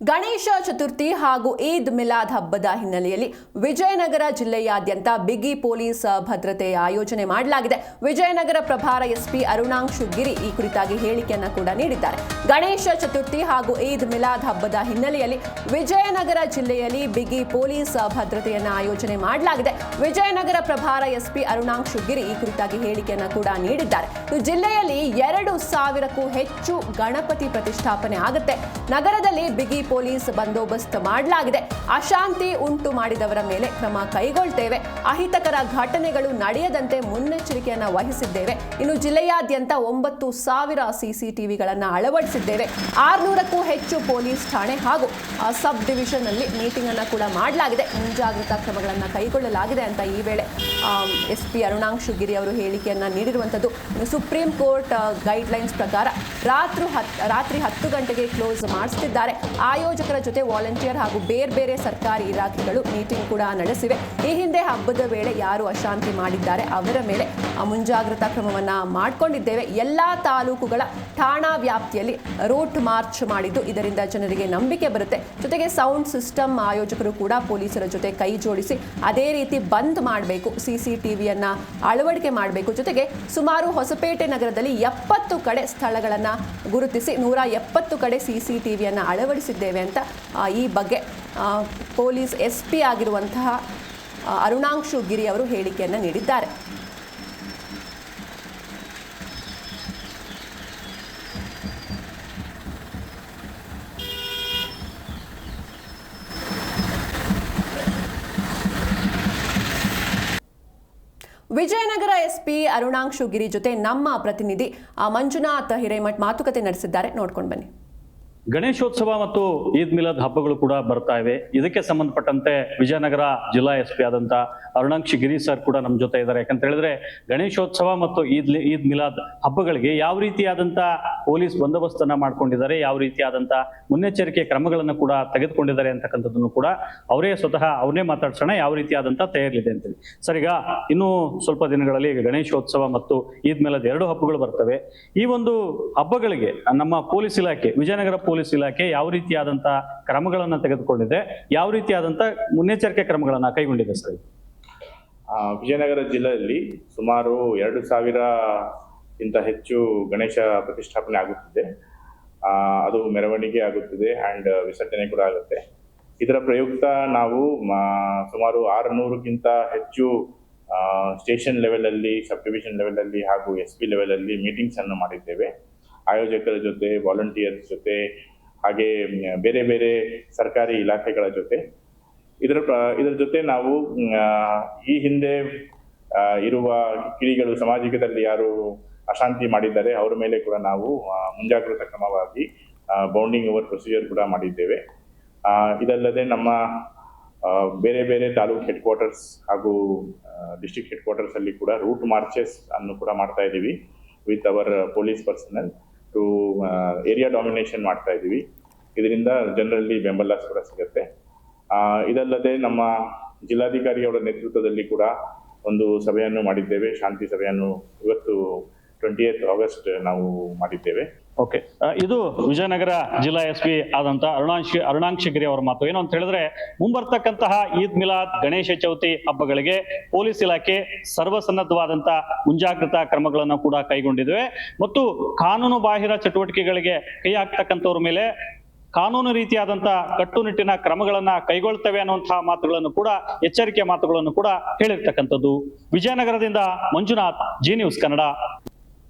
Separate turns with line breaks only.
ಗಣೇಶ ಚತುರ್ಥಿ ಹಾಗೂ ಈದ್ ಮಿಲಾದ್ ಹಬ್ಬದ ಹಿನ್ನೆಲೆಯಲ್ಲಿ ವಿಜಯನಗರ ಜಿಲ್ಲೆಯಾದ್ಯಂತ ಬಿಗಿ ಪೊಲೀಸ್ ಭದ್ರತೆ ಆಯೋಜನೆ ಮಾಡಲಾಗಿದೆ. ವಿಜಯನಗರ ಪ್ರಭಾರ ಎಸ್ಪಿ ಅರುಣಾಂಶು ಗಿರಿ ಈ ಕುರಿತಾಗಿ ಹೇಳಿಕೆಯನ್ನು ಕೂಡ ನೀಡಿದ್ದಾರೆ. ಗಣೇಶ ಚತುರ್ಥಿ ಹಾಗೂ ಈದ್ ಮಿಲಾದ್ ಹಬ್ಬದ ಹಿನ್ನೆಲೆಯಲ್ಲಿ ವಿಜಯನಗರ ಜಿಲ್ಲೆಯಲ್ಲಿ ಬಿಗಿ ಪೊಲೀಸ್ ಭದ್ರತೆಯನ್ನು ಆಯೋಜನೆ ಮಾಡಲಾಗಿದೆ. ವಿಜಯನಗರ ಪ್ರಭಾರ ಎಸ್ಪಿ ಅರುಣಾಂಶು ಗಿರಿ ಈ ಕುರಿತಾಗಿ ಹೇಳಿಕೆಯನ್ನು ಕೂಡ ನೀಡಿದ್ದಾರೆ. ಜಿಲ್ಲೆಯಲ್ಲಿ ಎರಡು ಸಾವಿರಕ್ಕೂ ಹೆಚ್ಚು ಗಣಪತಿ ಪ್ರತಿಷ್ಠಾಪನೆ ಆಗುತ್ತೆ. ನಗರದಲ್ಲಿ ಬಿಗಿ ಪೊಲೀಸ್ ಬಂದೋಬಸ್ತ್ ಮಾಡಲಾಗಿದೆ. ಅಶಾಂತಿ ಉಂಟು ಮಾಡಿದವರ ಮೇಲೆ ಕ್ರಮ ಕೈಗೊಳ್ತೇವೆ. ಅಹಿತಕರ ಘಟನೆಗಳು ನಡೆಯದಂತೆ ಮುನ್ನೆಚ್ಚರಿಕೆಯನ್ನು ವಹಿಸಿದ್ದೇವೆ. ಇನ್ನು ಜಿಲ್ಲೆಯಾದ್ಯಂತ ಒಂಬತ್ತು ಸಾವಿರ ಸಿಸಿಟಿವಿಗಳನ್ನು ಅಳವಡಿಸಿದ್ದೇವೆ. ಆರ್ನೂರಕ್ಕೂ ಹೆಚ್ಚು ಪೊಲೀಸ್ ಠಾಣೆ ಹಾಗೂ ಆ, ಸಬ್ ಡಿವಿಷನ್ ಅಲ್ಲಿ ಮೀಟಿಂಗ್ ಅನ್ನು ಕೂಡ ಮಾಡಲಾಗಿದೆ. ಮುಂಜಾಗ್ರತಾ ಕ್ರಮಗಳನ್ನು ಕೈಗೊಳ್ಳಲಾಗಿದೆ ಅಂತ ಈ ವೇಳೆ ಎಸ್ ಪಿ ಅರುಣಾಂಶು ಗಿರಿ ಅವರು ಹೇಳಿಕೆಯನ್ನ ನೀಡಿರುವಂಥದ್ದು. ಸುಪ್ರೀಂ ಕೋರ್ಟ್ ಗೈಡ್ಲೈನ್ಸ್ ಪ್ರಕಾರ ರಾತ್ರಿ ರಾತ್ರಿ ಹತ್ತು ಗಂಟೆಗೆ ಕ್ಲೋಸ್ ಮಾಡಿಸ್ತಿದ್ದಾರೆ. ಆಯೋಜಕರ ಜೊತೆ ವಾಲಂಟಿಯರ್ ಹಾಗೂ ಬೇರೆ ಬೇರೆ ಸರ್ಕಾರಿ ಇಲಾಖೆಗಳು ಮೀಟಿಂಗ್ ಕೂಡ ನಡೆಸಿವೆ. ಈ ಹಿಂದೆ ಹಬ್ಬದ ವೇಳೆ ಯಾರು ಅಶಾಂತಿ ಮಾಡಿದ್ದಾರೆ ಅವರ ಮೇಲೆ ಮುಂಜಾಗ್ರತಾ ಕ್ರಮವನ್ನ ಮಾಡಿಕೊಂಡಿದ್ದೇವೆ. ಎಲ್ಲ ತಾಲೂಕುಗಳ ಠಾಣಾ ವ್ಯಾಪ್ತಿಯಲ್ಲಿ ರೂಟ್ ಮಾರ್ಚ್ ಮಾಡಿದ್ದು ಇದರಿಂದ ಜನರಿಗೆ ನಂಬಿಕೆ ಬರುತ್ತೆ. ಜೊತೆಗೆ ಸೌಂಡ್ ಸಿಸ್ಟಮ್ ಆಯೋಜಕರು ಕೂಡ ಪೊಲೀಸರ ಜೊತೆ ಕೈ ಜೋಡಿಸಿ ಅದೇ ರೀತಿ ಬಂದ್ ಮಾಡಬೇಕು, ಸಿ ಸಿ ಟಿವಿಯನ್ನ ಅಳವಡಿಕೆ ಮಾಡಬೇಕು. ಜೊತೆಗೆ ಸುಮಾರು ಹೊಸಪೇಟೆ ನಗರದಲ್ಲಿ ಎಪ್ಪತ್ತು ಕಡೆ ಸ್ಥಳಗಳನ್ನು ಗುರುತಿಸಿ ನೂರ ಎಪ್ಪತ್ತು ಕಡೆ ಸಿ ಸಿ ಟಿವಿಯನ್ನು ಅಳವಡಿಸಿದ್ದೇವೆ. ಅಂತ ಆ, ಈ ಬಗ್ಗೆ ಪೊಲೀಸ್ ಎಸ್ ಪಿ ಆಗಿರುವಂತಹ ಅರುಣಾಂಶು ಗಿರಿ ಅವರು ಹೇಳಿಕೆಯನ್ನು ನೀಡಿದ್ದಾರೆ. ವಿಜಯನಗರ ಎಸ್ಪಿ ಅರುಣಾಂಶು ಗಿರಿ ಜೊತೆ ನಮ್ಮ ಪ್ರತಿನಿಧಿ ಮಂಜುನಾಥ್ ಹಿರೇಮಠ್ ಮಾತುಕತೆ ನಡೆಸಿದ್ದಾರೆ. ನೋಡ್ಕೊಂಡು ಬನ್ನಿ.
ಗಣೇಶೋತ್ಸವ ಮತ್ತು ಈದ್ ಮಿಲಾದ್ ಹಬ್ಬಗಳು ಕೂಡ ಬರ್ತಾ ಇವೆ. ಇದಕ್ಕೆ ಸಂಬಂಧಪಟ್ಟಂತೆ ವಿಜಯನಗರ ಜಿಲ್ಲಾ ಎಸ್ ಪಿ ಆದಂತ ಅರುಣಾಂಕ್ಷಿ ಗಿರಿ ಸರ್ ಕೂಡ ನಮ್ಮ ಜೊತೆ ಇದ್ದಾರೆ. ಯಾಕಂತ ಹೇಳಿದ್ರೆ ಗಣೇಶೋತ್ಸವ ಮತ್ತು ಈದ್ ಈದ್ ಮಿಲಾದ್ ಹಬ್ಬಗಳಿಗೆ ಯಾವ ರೀತಿಯಾದಂತ ಪೊಲೀಸ್ ಬಂದೋಬಸ್ತನ್ನ ಮಾಡ್ಕೊಂಡಿದ್ದಾರೆ, ಯಾವ ರೀತಿಯಾದಂತ ಮುನ್ನೆಚ್ಚರಿಕೆ ಕ್ರಮಗಳನ್ನು ಕೂಡ ತೆಗೆದುಕೊಂಡಿದ್ದಾರೆ ಅಂತಕ್ಕಂಥದ್ದನ್ನು ಕೂಡ ಅವರೇ ಸ್ವತಃ ಅವರೇ ಮಾತಾಡ್ಸೋಣ, ಯಾವ ರೀತಿಯಾದಂತ ತಯಾರಿದೆ ಅಂತೇಳಿ. ಸರ್, ಈಗ ಇನ್ನು ಸ್ವಲ್ಪ ದಿನಗಳಲ್ಲಿ ಗಣೇಶೋತ್ಸವ ಮತ್ತು ಈದ್ ಮಿಲಾದ್ ಎರಡು ಹಬ್ಬಗಳು ಬರ್ತವೆ. ಈ ಒಂದು ಹಬ್ಬಗಳಿಗೆ ನಮ್ಮ ಪೊಲೀಸ್ ಇಲಾಖೆ, ವಿಜಯನಗರ ಪೊಲೀಸ್ ಇಲಾಖೆ ಯಾವ ರೀತಿಯಾದಂತ ಕ್ರಮಗಳನ್ನು ತೆಗೆದುಕೊಂಡಿದೆ, ಯಾವ ರೀತಿಯಾದಂತ ಮುನ್ನೆಚ್ಚರಿಕೆ ಕ್ರಮಗಳನ್ನು ಕೈಗೊಂಡಿದೆ ಸರ್
ವಿಜಯನಗರ ಜಿಲ್ಲೆಯಲ್ಲಿ ಸುಮಾರು ಎರಡು ಸಾವಿರ ಇಂತ ಹೆಚ್ಚು ಗಣೇಶ ಪ್ರತಿಷ್ಠಾಪನೆ ಆಗುತ್ತಿದೆ. ಅದು ಮೆರವಣಿಗೆ ಆಗುತ್ತಿದೆ ಆ್ಯಂಡ್ ವಿಸರ್ಜನೆ ಕೂಡ ಆಗುತ್ತೆ. ಇದರ ಪ್ರಯುಕ್ತ ನಾವು ಸುಮಾರು ಆರುನೂರಕ್ಕಿಂತ ಹೆಚ್ಚು ಸ್ಟೇಷನ್ ಲೆವೆಲಲ್ಲಿ ಸಬ್ ಡಿವಿಷನ್ ಲೆವೆಲಲ್ಲಿ ಹಾಗೂ ಎಸ್ ಪಿ ಲೆವೆಲಲ್ಲಿ ಮೀಟಿಂಗ್ಸ್ ಅನ್ನು ಮಾಡಿದ್ದೇವೆ. ಆಯೋಜಕರ ಜೊತೆ ವಾಲಂಟಿಯರ್ಸ್ ಜೊತೆ, ಹಾಗೆ ಬೇರೆ ಬೇರೆ ಸರ್ಕಾರಿ ಇಲಾಖೆಗಳ ಜೊತೆ. ಇದರ ಇದರ ಜೊತೆ ನಾವು ಈ ಹಿಂದೆ ಇರುವ ಕಿಡಿಗಳು ಸಮಾಜಿಕದಲ್ಲಿ ಯಾರು ಅಶಾಂತಿ ಮಾಡಿದ್ದಾರೆ, ಅವರ ಮೇಲೆ ಕೂಡ ನಾವು ಮುಂಜಾಗ್ರತಾ ಕ್ರಮವಾಗಿ ಬೌಂಡಿಂಗ್ ಓವರ್ ಪ್ರೊಸೀಜರ್ ಕೂಡ ಮಾಡಿದ್ದೇವೆ. ಇದಲ್ಲದೆ ನಮ್ಮ ಬೇರೆ ಬೇರೆ ತಾಲೂಕ್ ಹೆಡ್ ಕ್ವಾರ್ಟರ್ಸ್ ಹಾಗೂ ಡಿಸ್ಟ್ರಿಕ್ಟ್ ಹೆಡ್ ಕ್ವಾರ್ಟರ್ಸ್ ಅಲ್ಲಿ ಕೂಡ ರೂಟ್ ಮಾರ್ಚಸ್ ಅನ್ನು ಕೂಡ ಮಾಡ್ತಾ ಇದ್ದೀವಿ with our police personnel to area domination ಮಾಡ್ತಾ ಇದ್ದೀವಿ. ಇದರಿಂದ ಜನರಲ್ಲಿ ಬೆಂಬಲ ಕೂಡ ಸಿಗುತ್ತೆ. ಇದಲ್ಲದೆ ನಮ್ಮ ಜಿಲ್ಲಾಧಿಕಾರಿಯವರ ನೇತೃತ್ವದಲ್ಲಿ ಕೂಡ ಒಂದು ಸಭೆಯನ್ನು ಮಾಡಿದ್ದೇವೆ. ಶಾಂತಿ ಸಭೆಯನ್ನು ಇವತ್ತು ಟ್ವೆಂಟಿ ಏತ್ ಆಗಸ್ಟ್ ನಾವು ಮಾಡಿದ್ದೇವೆ.
ಓಕೆ ಇದು ವಿಜಯನಗರ ಜಿಲ್ಲಾ ಎಸ್ ಪಿ ಆದಂತ ಅರುಣಾಂಶ ಗಿರಿ ಅವರ ಮಾತು. ಏನು ಅಂತ ಹೇಳಿದ್ರೆ, ಮುಂಬರ್ತಕ್ಕಂತಹ ಈದ್ ಮಿಲಾದ್ ಗಣೇಶ ಚೌತಿ ಹಬ್ಬಗಳಿಗೆ ಪೊಲೀಸ್ ಇಲಾಖೆ ಸರ್ವಸನ್ನದ್ಧವಾದಂತ ಮುಂಜಾಗ್ರತಾ ಕ್ರಮಗಳನ್ನು ಕೂಡ ಕೈಗೊಂಡಿದೆ ಮತ್ತು ಕಾನೂನು ಬಾಹಿರ ಚಟುವಟಿಕೆಗಳಿಗೆ ಕೈ ಹಾಕ್ತಕ್ಕಂಥವ್ರ ಮೇಲೆ ಕಾನೂನು ರೀತಿಯಾದಂತಹ ಕಟ್ಟುನಿಟ್ಟಿನ ಕ್ರಮಗಳನ್ನ ಕೈಗೊಳ್ತವೆ ಅನ್ನುವಂತಹ ಮಾತುಗಳನ್ನು ಕೂಡ ಎಚ್ಚರಿಕೆ ಮಾತುಗಳನ್ನು ಕೂಡ ಹೇಳಿರ್ತಕ್ಕಂಥದ್ದು ವಿಜಯನಗರದಿಂದ ಮಂಜುನಾಥ್, ಜಿ ನ್ಯೂಸ್ ಕನ್ನಡ.